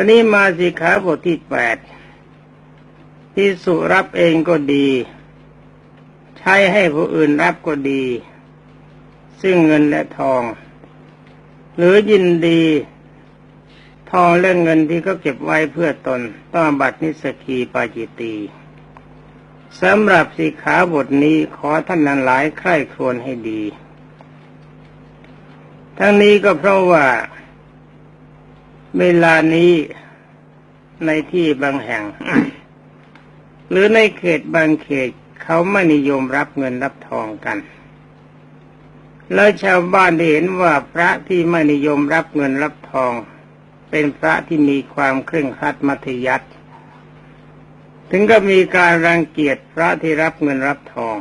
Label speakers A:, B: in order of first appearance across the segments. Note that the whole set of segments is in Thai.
A: อนนี้มาสิขาบทที่แปดที่สุรับเองก็ดี ใช้ให้ผู้อื่นรับก็ดี ซึ่งเงินและทอง หรือยินดี ทองและเงินที่เขาเก็บไว้เพื่อตนต้องบัตินิสกีปาจิตีสำหรับสิขาบทนี้ขอท่านนั้นหลายใคร่ครวญให้ดี ทั้งนี้ก็เพราะว่า เวลานี้ในที่บางแห่ง หรือในเขตบางเขตเขาไม่นิยมรับเงินรับทองกัน แล้วชาวบ้านได้เห็นว่าพระที่ไม่นิยมรับเงินรับทอง เป็นพระที่มีความเคร่งครัดมัธยัติถึงก็มีการรังเกียจพระที่รับเงินรับทอง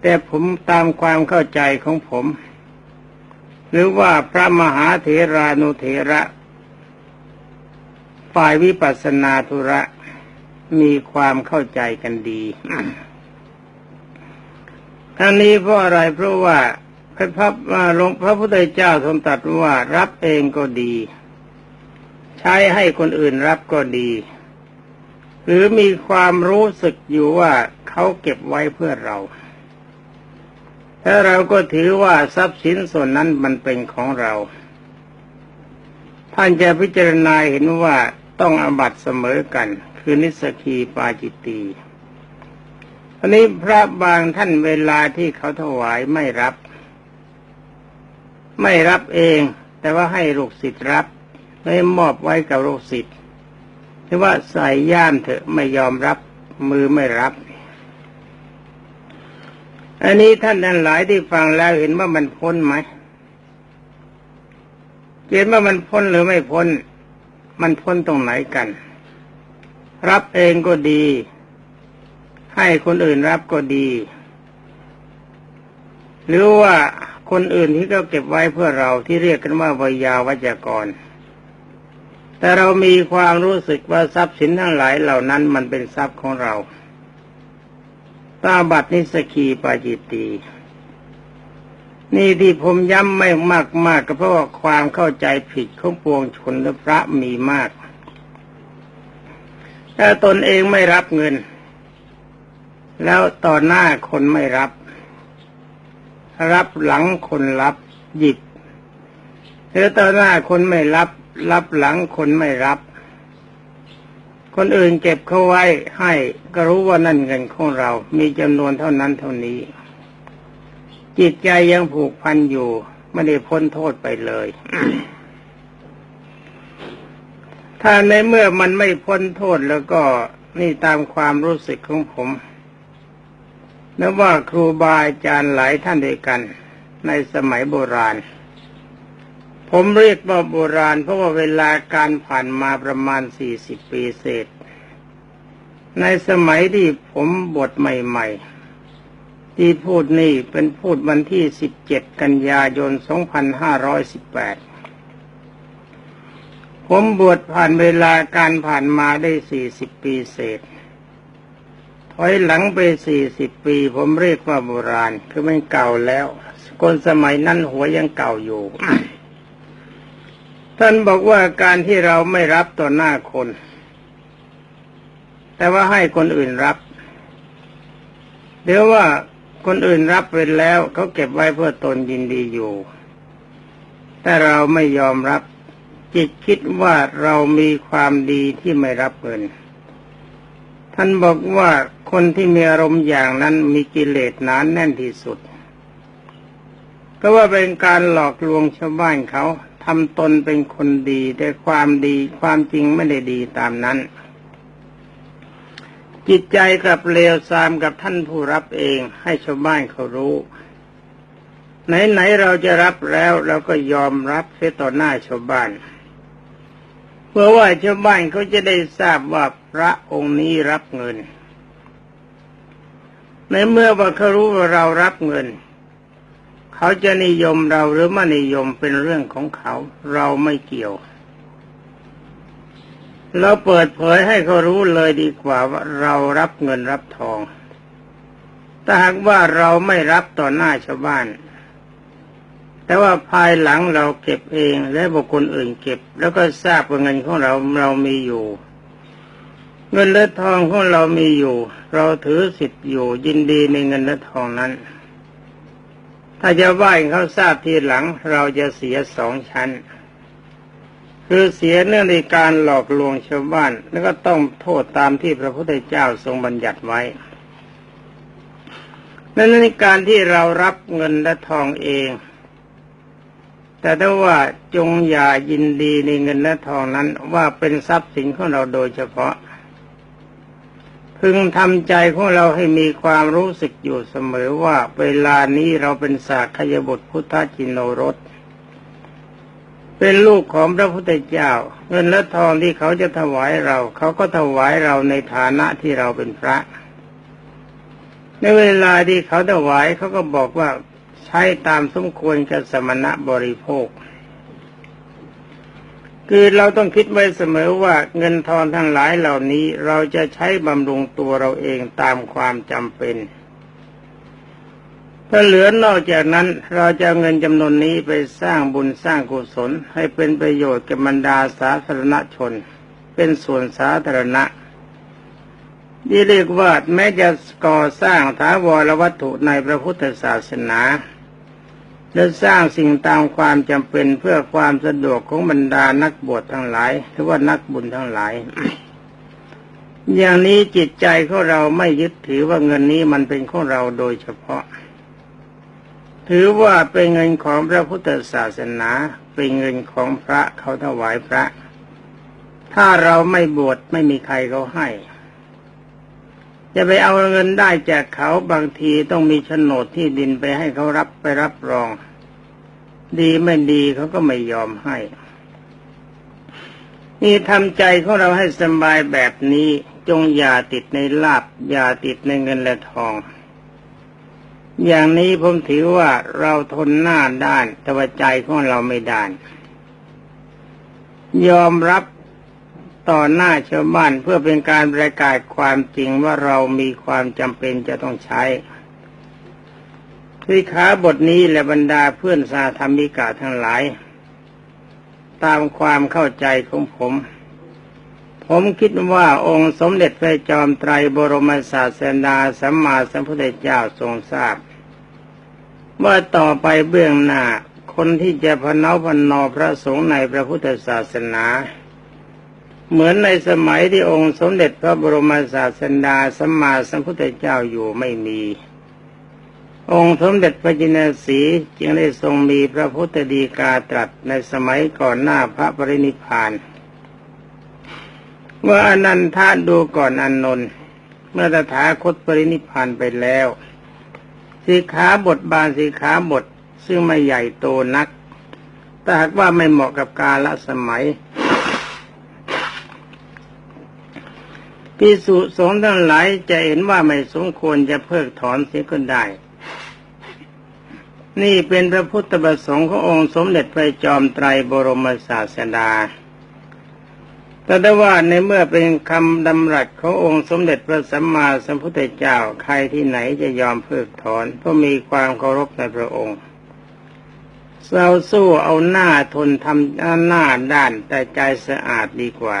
A: แต่ผมตามความเข้าใจของผม หรือว่าพระมหาเถรานุเถระ ฝ่ายวิปัสสนาธุระมีความเข้าใจกันดีทั้งนี้เพราะอะไรเพราะว่าพระพับหลงพระพุทธเจ้าทรงตรัสว่ารับเองก็ดี ใช้ให้คนอื่นรับก็ดี หรือมีความรู้สึกอยู่ว่าเขาเก็บไว้เพื่อเรา ถ้าเราก็ถือว่าทรัพย์สินส่วนนั้นมันเป็นของเรา ท่านจะพิจารณาเห็นว่าต้องอบัตเสมอกัน คือนิสกีปาจิตตีอันนี้พระบางท่านเวลาที่เขาถวายไม่รับ ไม่รับเอง แต่ว่าให้ลูกศิษย์รับไม่มอบไว้กับลูกศิษย์ที่ว่าใส่ย่ามเถอะไม่ยอมรับมือไม่รับ อันนี้ท่านทั้งหลายที่ฟังแล้วเห็นว่ามันพ้นไหมเห็นว่ามันพ้นหรือไม่พ้น มันพ้นตรงไหนกัน รับเองก็ดี ให้คนอื่นรับก็ดี หรือว่าคนอื่นที่เขาเก็บไว้เพื่อเราที่เรียกกันว่าวยาวัจกร แต่เรามีความรู้สึกว่าทรัพย์สินทั้งหลายเหล่านั้นมันเป็นทรัพย์ของเรา ตาบัตนิสกีปาจิตตีนี่ที่ผมย้ำไม่มากมากก็เพราะว่าความเข้าใจผิดของปวงชนและพระมีมาก ถ้าตนเองไม่รับเงิน แล้วต่อหน้าคนไม่รับ รับหลังคนรับหยิบหรือต่อหน้าคนไม่รับ รับหลังคนไม่รับ คนอื่นเก็บเขาไว้ให้ก็รู้ว่านั่นเงินของเรา มีจำนวนเท่านั้นเท่านี้ จิตใจยังผูกพันอยู่ ไม่ได้พ้นโทษไปเลย ถ้าในเมื่อมันไม่พ้นโทษแล้วก็นี่ตามความรู้สึกของผมนับว่าครูบาอาจารย์หลายท่านด้วยกัน ในสมัยโบราณ ผมเรียกว่าโบราณเพราะว่าเวลาการผ่านมาประมาณสี่สิบปีเศษ ในสมัยที่ผมบทใหม่ ๆ ที่พูดนี่เป็นพูดวันที่สิบเจ็ดกันยายนสองพันห้าร้อยสิบแปดผมบวชผ่านเวลาการผ่านมาได้สี่สิบปีเศษ ถอยหลังไปสี่สิบปี ผมเรียกว่าโบราณ คือมันเก่าแล้ว คนสมัยนั้นหัวยังเก่าอยู่ ท่านบอกว่าการที่เราไม่รับต่อหน้าคน แต่ว่าให้คนอื่นรับ เดี๋ยวว่าคนอื่นรับไปแล้วเขาเก็บไว้เพื่อตนยินดีอยู่ แต่เราไม่ยอมรับ จิตคิดว่าเรามีความดีที่ไม่รับเงิน ท่านบอกว่าคนที่มีอารมณ์อย่างนั้นมีกิเลสหนานแน่นที่สุด ก็ว่าเป็นการหลอกลวงชาวบ้านเขา ทำตนเป็นคนดี แต่ความดีความจริงไม่ได้ดีตามนั้น จิตใจกับเลวทรามกับท่านผู้รับเองให้ชาวบ้านเขารู้ ไหนๆเราจะรับแล้วเราก็ยอมรับเสียต่อหน้าชาวบ้าน เพื่อว่าชาวบ้านเขาจะได้ทราบว่าพระองค์นี้รับเงิน ในเมื่อว่าเขารู้ว่าเรารับเงิน เขาจะนิยมเราหรือไม่นิยมเป็นเรื่องของเขา เราไม่เกี่ยว เราเปิดเผยให้เขารู้เลยดีกว่าว่าเรารับเงินรับทองแต่หากว่าเราไม่รับต่อหน้าชาวบ้านแต่แต่ว่าภายหลังเราเก็บเองและบุคคลอื่นเก็บ แล้วก็ทราบว่าเงินของเราเรามีอยู่เงินและทองของเรามีอยู่ เราถือสิทธิ์อยู่ยินดีในเงินและทองนั้น ถ้าจะไหว่าเขาทราบทีหลัง เราจะเสียสองชั้น คือเสียเนื่องในการหลอกลวงชาวบ้าน แล้วก็ต้องโทษตามที่พระพุทธเจ้าทรงบัญญัติไว้นั่นในการที่เรารับเงินและทองเอง แต่ถ้าว่าจงอย่ายินดีในเงินและทองนั้นว่าเป็นทรัพย์สินของเราโดยเฉพาะ พึงทำใจของเราให้มีความรู้สึกอยู่เสมอว่า เวลานี้เราเป็นสากยบุตรพุทธจินโนรสเป็นลูกของพระพุทธเจ้า เงินและทองที่เขาจะถวายเรา เขาก็ถวายเราในฐานะที่เราเป็นพระ ในเวลาที่เขาถวายเขาก็บอกว่าใช้ตามสมควรกับสมณะบริโภค คือเราต้องคิดไว้เสมอว่าเงินทองทั้งหลายเหล่านี้เราจะใช้บำรุงตัวเราเองตามความจำเป็น ถ้าเหลือนอกจากนั้นเราจะเงินจำนวนนี้ไปสร้างบุญสร้างกุศล ให้เป็นประโยชน์แก่บรรดาสาธารณชน เป็นส่วนสาธารณะที่เรียกว่าแม้จะก่อสร้างถาวรวัตถุในพระพุทธศาสนา และสร้างสิ่งตามความจำเป็นเพื่อความสะดวกของบรรดานักบวชทั้งหลายหรือว่านักบุญทั้งหลาย อย่างนี้จิตใจของเราไม่ยึดถือว่าเงินนี้มันเป็นของเราโดยเฉพาะ ถือว่าเป็นเงินของพระพุทธศาสนา เป็นเงินของพระเขาถวายพระ ถ้าเราไม่บวชไม่มีใครเขาให้ จะไปเอาเงินได้จากเขาบางทีต้องมีโฉนดที่ดินไปให้เขารับไปรับรอง ดีไม่ดีเขาก็ไม่ยอมให้ นี่ทำใจของเราให้สบายแบบนี้จงอย่าติดในลาบอย่าติดในเงินและทอง อย่างนี้ผมถือว่าเราทนหน้าด้านแต่ว่าใจของเราไม่ด้าน ยอมรับ ต่อหน้าชาวบ้านเพื่อเป็นการประกาศความจริงว่าเรามีความจำเป็นจะต้องใช้ที่ขาบทนี้และบรรดาเพื่อนสาธรรมิกาทั้งหลาย ตามความเข้าใจของผม ผมคิดว่าองค์สมเด็จพระจอมไตรบรมศาสดาสัมมาสัมพุทธเจ้าทรงทราบว่าต่อไปเบื้องหน้าคนที่จะพนาพนอพระสงฆ์ในพระพุทธศาสนา เหมือนในสมัยที่องค์สมเด็จพระบรมศาสดาสัมมาสัมพุทธเจ้าอยู่ไม่มี องค์สมเด็จพระจินสีจึงได้ทรงมีพระพุทธดีกาตรัสในสมัยก่อนหน้าพระปรินิพานว่าอนันทาดูก่อนอนนนท์เมื่อตถาคตปรินิพพานไปแล้วสีขาบทบานสีขาบทซึ่งไม่ใหญ่โตนักแต่หากว่าไม่เหมาะกับกาลสมัย พิสุสงฆ์ทั้งหลายจะเห็นว่าไม่สมควรจะเพิกถอนเสียก็ได้ นี่เป็นพระพุทธประสงค์ขององค์สมเด็จพระจอมไตรบรมศาสดาแต่ได้ว่าในเมื่อเป็นคำดำรัสขององค์สมเด็จพระสัมมาสัมพุทธเจ้าใครที่ไหนจะยอมเพิกถอนเพราะมีความเคารพในพระองค์เราสู้เอาหน้าทนทำหน้าด้านแต่ใจสะอาดดีกว่า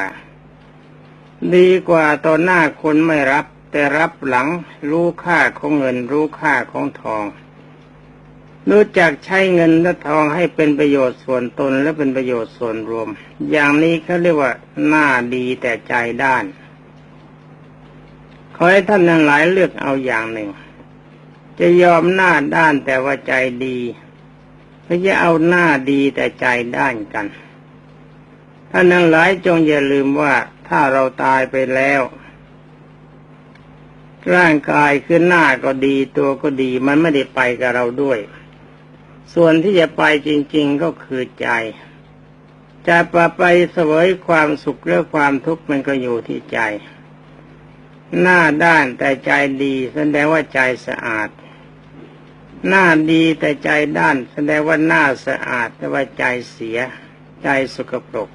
A: ดีกว่าตอนหน้าคนไม่รับ แต่รับหลังรู้ค่าของเงินรู้ค่าของทอง รู้จักใช้เงินและทองให้เป็นประโยชน์ส่วนตนและเป็นประโยชน์ส่วนรวม อย่างนี้เขาเรียกว่าหน้าดีแต่ใจด้าน ขอให้ท่านทั้งหลายเลือกเอาอย่างหนึ่ง จะยอมหน้าด้านแต่ว่าใจดีหรือจะเอาหน้าดีแต่ใจด้านกันท่านทั้งหลายจงอย่าลืมว่า ถ้าเราตายไปแล้ว ร่างกายคือหน้าก็ดีตัวก็ดีมันไม่ได้ไปกับเราด้วย ส่วนที่จะไปจริง ๆก็คือใจ จะไปไปเสวยความสุขหรือความทุกข์มันก็อยู่ที่ใจ หน้าด้านแต่ใจดีแสดงว่าใจสะอาดหน้าดีแต่ใจด้าน แสดงว่าหน้าสะอาดแต่ว่าใจเสีย ใจสกปรก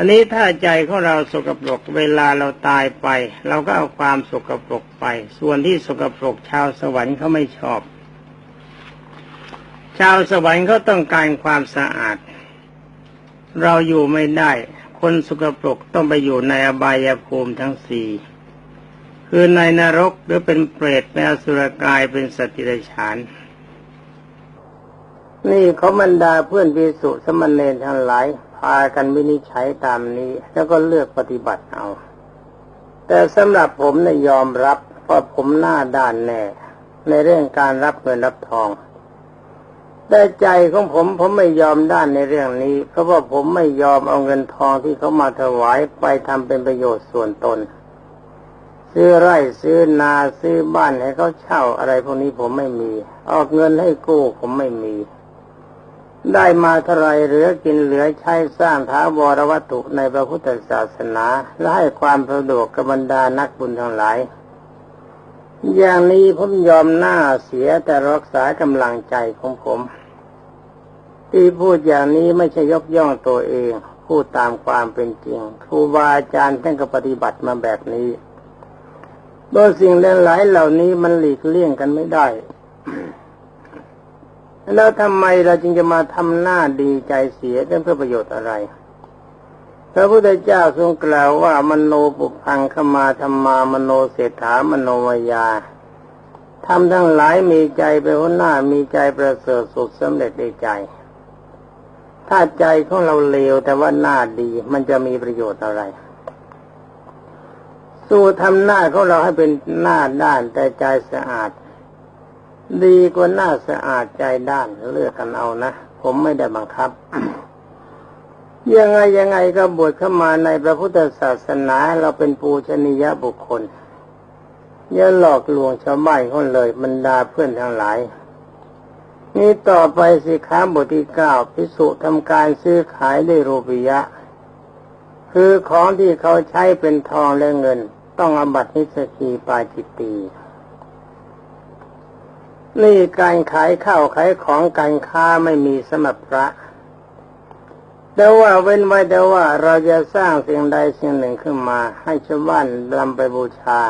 A: อันนี้ถ้าใจของเราสกปรกเวลาเราตายไป เราก็เอาความสกปรกไป ส่วนที่สกปรกชาวสวรรค์เขาไม่ชอบ ชาวสวรรค์เขาต้องการความสะอาด เราอยู่ไม่ได้ คนสกปรกต้องไปอยู่ในอบายภูมิทั้งสี่คือในนรกหรือเป็นเปรตเป็นอสุรกายเป็นสตว์ติรฉานนี่เขาบรรดาเพื่อนวิสุสมณเณรทั้งหลาย พากันวินิจฉัยตามนี้ แล้วก็เลือกปฏิบัติเอา แต่สำหรับผมเนี่ยยอมรับว่าผมหน้าด้านแน่ ในเรื่องการรับเงินรับทอง แต่ใจของผมผมไม่ยอมด้านในเรื่องนี้ เพราะว่าผมไม่ยอมเอาเงินทองที่เขามาถวายไปทำเป็นประโยชน์ส่วนตน ซื้อไร่ซื้อนาซื้อบ้านให้เขาเช่าอะไรพวกนี้ผมไม่มี ออกเงินให้กู้ผมไม่มี ได้มาเท่าไรเหลือกินเหลือใช้สร้างท้าวรวัตถุในพระพุทธศาสนา และให้ความสะดวกกับบรรดานักบุญทั้งหลาย อย่างนี้ผมยอมหน้าเสียแต่รักษากำลังใจของผม ที่พูดอย่างนี้ไม่ใช่ยกย่องตัวเอง พูดตามความเป็นจริงครูบาอาจารย์ท่านก็ปฏิบัติมาแบบนี้โดยสิ่งหลายเหล่านี้มันหลีกเลี่ยงกันไม่ได้ แล้วทำไมเราจึงจะมาทำหน้าดีใจเสียเพื่อประโยชน์อะไร พระพุทธเจ้าทรงกล่าวว่ามโนปุพังขมาธรรมามโนเศรษฐามโนมยาทำทั้งหลายมีใจเป็นหัวหน้ามีใจประเสริฐสุดสำเร็จในใจ ถ้าใจของเราเลวแต่ว่าหน้าดีมันจะมีประโยชน์อะไร สู้ทำหน้าของเราให้เป็นหน้าด้านแต่ใจสะอาด ดีกว่าหน้าสะอาดใจด้านเลือกกันเอานะผมไม่ได้บังคับ ยังไงยังไงก็บวชเข้ามาในพระพุทธศาสนาเราเป็นปูชนียบุคคลอย่าหลอกลวงชาวบ้านคนเลยบรรดาเพื่อนทั้งหลาย นี่ต่อไปสิขาบทที่เก้าพิสุทำการซื้อขายด้วยรูปิยะ คือของที่เขาใช้เป็นทองและเงิน ต้องอบัตินิสกีปาจิตตี นี่การขายข้าวขายของการค้าไม่มีสมรับพระแต่ว่าเว้นไว้แต่ว่าเราจะสร้างสิ่งใดสิ่งหนึ่งขึ้นมา ให้ชาวบ้านนำไปบูชา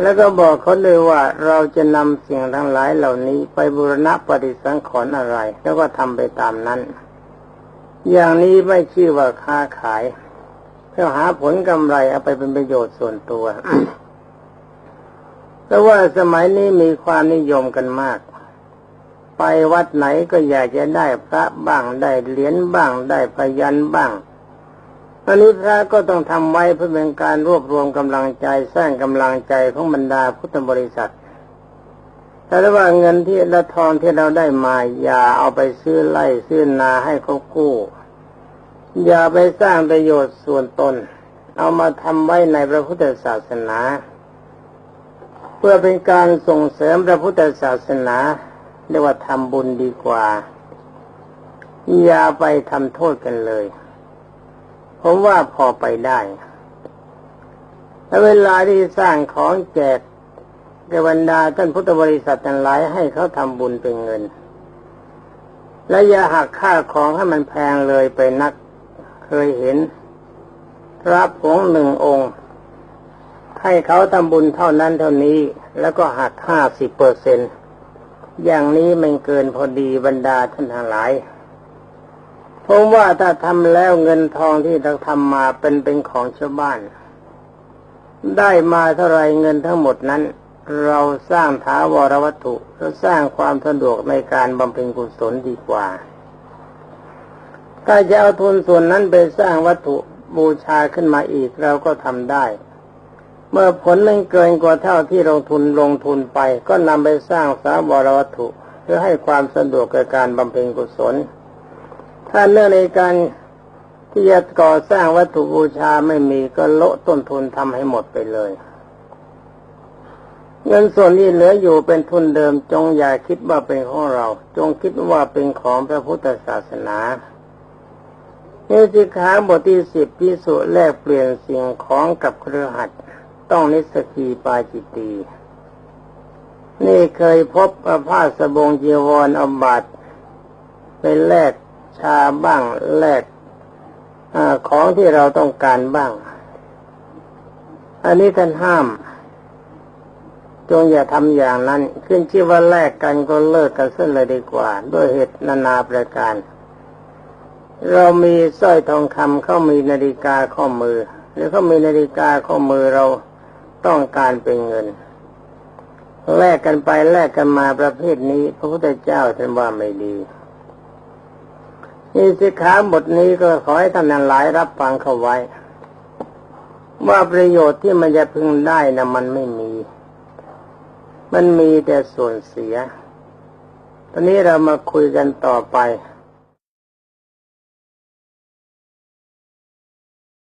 A: แล้วก็บอกเขาเลยว่าเราจะนำสิ่งทั้งหลายเหล่านี้ไปบูรณะปฏิสังขรณ์อะไร แล้วก็ทำไปตามนั้น อย่างนี้ไม่ชื่อว่าค้าขาย เพื่อหาผลกำไรเอาไปเป็นประโยชน์ส่วนตัว แต่ว่าสมัยนี้มีความนิยมกันมาก ไปวัดไหนก็อยากจะได้พระบ้างได้เหรียญบ้างได้พยันบ้างอันนี้พระก็ต้องทำไว้เพื่อเป็นการรวบรวมกำลังใจสร้างกำลังใจของบรรดาพุทธบริษัทแต่ว่าเงินที่ละทองที่เราได้มาอย่าเอาไปซื้อไร่ซื้อนาให้เขากู้ อย่าไปสร้างประโยชน์ส่วนตน เอามาทำไว้ในพระพุทธศาสนา เพื่อเป็นการส่งเสริมพระพุทธศาสนาเรียกว่าทำบุญดีกว่า อย่าไปทำโทษกันเลยผมว่าพอไปได้แลวเวลาที่สร้างของแจกแกบรรดาท่านพุทธบริษัททั้งหลายให้เขาทำบุญเป็นเงิน และอย่าหักค่าของให้มันแพงเลยไปนัก เคยเห็นพระผงหนึ่งองค์ ให้เขาทำบุญเท่านั้นเท่านี้ แล้วก็หักห้าสิบเปอร์เซ็นต์อย่างนี้มันเกินพอดีบรรดาท่านทั้งหลายผมว่าถ้าทำแล้วเงินทองที่เราทำมาเป็นเป็นของชาวบ้าน ได้มาเท่าไรเงินทั้งหมดนั้น เราสร้างถาวรวัตถุเราสร้างความสะดวกในการบำเพ็ญกุศลดีกว่า ถ้าจะเอาทุนส่วนนั้นไปสร้างวัตถุบูชาขึ้นมาอีกเราก็ทำได้ เมื่อผลมันเกินกว่าเท่าที่ลงทุนลงทุนไป ก็นำไปสร้างสาวรวัตถุ เพื่อให้ความสะดวกในการบำเพ็ญกุศล ถ้าเนื่องในการที่จะก่อสร้างวัตถุบูชาไม่มีก็โละต้นทุนทำให้หมดไปเลย เงินส่วนที่เหลืออยู่เป็นทุนเดิมจงอย่าคิดว่าเป็นของเรา จงคิดว่าเป็นของพระพุทธศาสนาเนสิกขาบทที่สิบพิสุแลกเปลี่ยนสิ่งของกับเครือหัด ต้องนิสกีปาจิตตีนี่เคยพบอาผ้าสบงจีวรอบัตไปแลกชาบ้างแลกอของที่เราต้องการบ้าง อันนี้ท่านห้าม จงอย่าทำอย่างนั้น ขึ้นชื่อว่าแลกกันก็เลิกกันเส้นเลยดีกว่า ด้วยเหตุนานาประการ เรามีสร้อยทองคำเขามีนาฬิกาข้อมือ หรือเขามีนาฬิกาข้อมือเรา ต้องการเป็นเงิน แลกกันไปแลกกันมาประเภทนี้ พระพุทธเจ้าท่านว่าไม่ดีนี่สิขาบทนี้ก็ขอให้ท่านหลายรับฟังเข้าไว้ ว่าประโยชน์ที่มันจะพึงได้นะมันไม่มี มันมีแต่ส่วนเสีย ตอนนี้เรามาคุยกันต่อไป